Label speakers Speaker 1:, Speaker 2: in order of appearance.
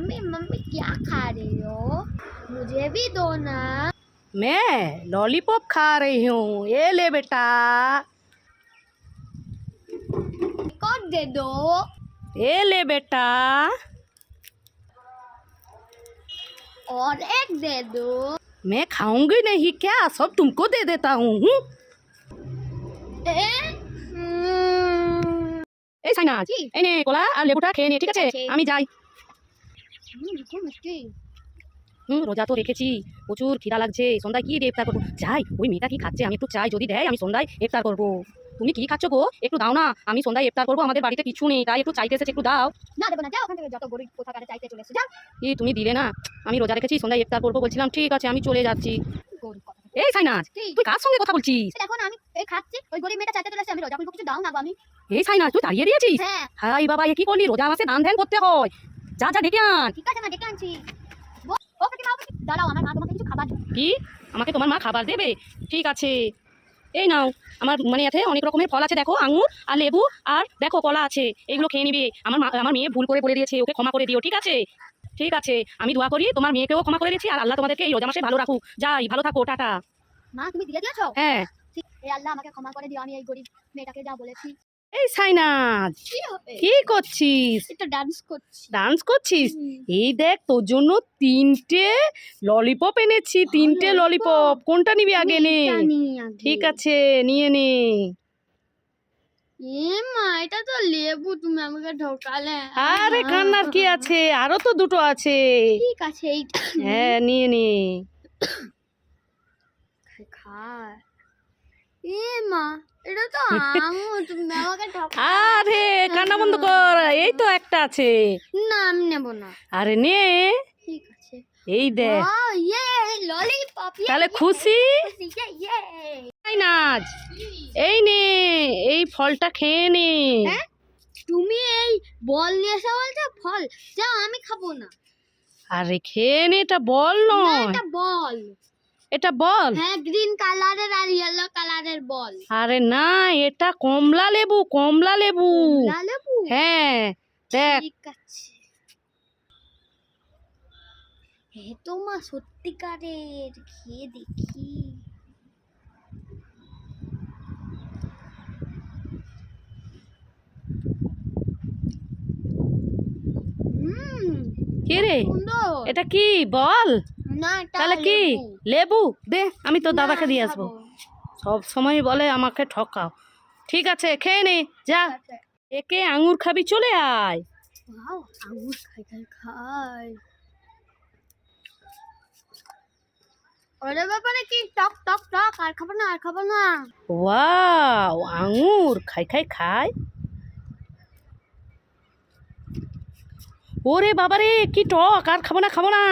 Speaker 1: Mummy mummy क्या खा रही हो मुझे भी दो ना
Speaker 2: मैं लॉलीपॉप खा रही हूँ ये ले बेटा
Speaker 1: एक और दे दो
Speaker 2: ये ले बेटा
Speaker 1: और एक दे दो
Speaker 2: मैं खाऊंगी नहीं क्या सब तुमको दे देता हूँ हूँ?
Speaker 1: ए? हम्म,
Speaker 2: এই সাইনাজ
Speaker 1: জি।
Speaker 2: এই নে কলা আর লেবুটা খেয়ে নে ঠিক আছে
Speaker 1: আছে।
Speaker 2: আমি যাই
Speaker 1: হুম,
Speaker 2: রোজা তো রেখেছি। প্রচুর খিদা লাগছে। সন্ধ্যায় কি দিয়ে ইফতার করব। যাই ওই মেয়েটা কি খাচ্ছে? আমি একটু চাই। যদি দেয় আমি সন্ধ্যায় ইফতার করব। তুমি কি খাচ্ছ গো? একটু দাও না। আমি সন্ধ্যায় ইফতার করব। আমাদের বাড়িতে কিছু নেই। তাই একটু চাইতে এসেছে একটু দাও।
Speaker 1: না দেবো না। যাও ওখান থেকে। যত গরিব কোথাকারে চাইতে চলে এসে যাও।
Speaker 2: তুমি দিলে না। আমি রোজা রেখেছি সন্ধ্যায় ইফতার করব। বলছিলাম ঠিক আছে আমি চলে যাচ্ছি। এই সাইনাজ? তুই কার সঙ্গে কথা বলছিস?
Speaker 1: দেখো না আমি এই খাচ্ছি। ওই গরিব মেয়েটা চাইতে চলে এসে আমি রোজা কিছু দাও না গো আমি।
Speaker 2: এই সাইনাজ তুই তাড়িয়ে দিয়েছিস?
Speaker 1: হ্যাঁ।
Speaker 2: হাই বাবা এ কি করলি? রোজা মাসে দান ধ্যান করতে হয়। যা যা ডেকে আন।
Speaker 1: ঠিক আছে না ডেকে আনছি। ও- দাঁড়াও আমার মা তোমাকে কিছু খাবার।
Speaker 2: কি? আমাকে তোমার মা খাবার দেবে? ঠিক আছে। এই নাও আমার মানে এতে অনেক রকমের ফল আছে দেখো আঙুর আর লেবু আর দেখো কলা আছে এগুলো খেয়ে নিবে। আমার মা আমার মেয়ে ভুল করে বলে দিয়েছে ওকে ক্ষমা করে দিও ঠিক আছে? ঠিক আছে আমি দোয়া করি তোমার মেয়েকেও ক্ষমা করে দিয়েছি আর আল্লাহ তোমাদেরকে এই রোজা মাসে ভালো রাখুক। যাই ভালো থাকো টাটা।
Speaker 1: মা তুমি দিয়ে দিয়েছ?
Speaker 2: হ্যাঁ।
Speaker 1: ঠিক আল্লাহ আমাকে ক্ষমা করে দিও আমি এই গরিব মেয়েটাকে যা বলেছি।
Speaker 2: এই সাইনাজ
Speaker 1: কি
Speaker 2: করছিস?
Speaker 1: ডান্স করছি।
Speaker 2: ডান্স করছিস? এই দেখ তোর জন্য তিনটে ললিপপ এনেছি তিনটে ললিপপ কোনটা নিবি আগে নে। ঠিক আছে নিয়ে নে।
Speaker 1: এটা তো লেবু তুমি আমাকে ঢোকালে।
Speaker 2: আরে কান্নার কি আছে? আরও তো দুটো আছে।
Speaker 1: ঠিক আছে
Speaker 2: হ্যাঁ নিয়ে নে।
Speaker 1: খায়
Speaker 2: আরে কান্না বন্ধ কর। এই তো একটা আছে।
Speaker 1: না আমি নেব না।
Speaker 2: আরে নে।
Speaker 1: ঠিক আছে।
Speaker 2: এই
Speaker 1: ইয়ে
Speaker 2: তাহলে খুশি? নাচ এই নে এই ফলটা খেয়ে নে।
Speaker 1: হ্যাঁ? তুমি এই বল নিয়ে এসে বলছো? ফল? যা আমি খাব না।
Speaker 2: আরে খেয়ে নে এটা বল নয়।
Speaker 1: এটা বল।
Speaker 2: এটা বল?
Speaker 1: হ্যাঁ গ্রিন কালারের কালারের বল।
Speaker 2: আরে না এটা কমলা লেবু কমলা লেবু।
Speaker 1: লেবু?
Speaker 2: হ্যাঁ দেখ।
Speaker 1: ঠিক আছে। হে তো মা সত্যিকারের খেয়ে দেখি।
Speaker 2: কি রে? এটা কি? বল।
Speaker 1: না
Speaker 2: তাহলে কি?
Speaker 1: লেবু।
Speaker 2: দে আমি তোর
Speaker 1: না,
Speaker 2: দাদাকে দিয়ে আসব। সব সময় বলে আমাকে ঠকাও। ঠিক আছে খেয়ে নে যা। একে আঙুর খাবি চলে আয়।
Speaker 1: আঙুর খাই খাই খাই। ওরে ব্যাপারে কি টক টক টক আর খাব না আর খাব না।
Speaker 2: ওয়াও আঙুর খাই খাই খাই। ওরে বাবারে কি টক আর খাব না খাব না।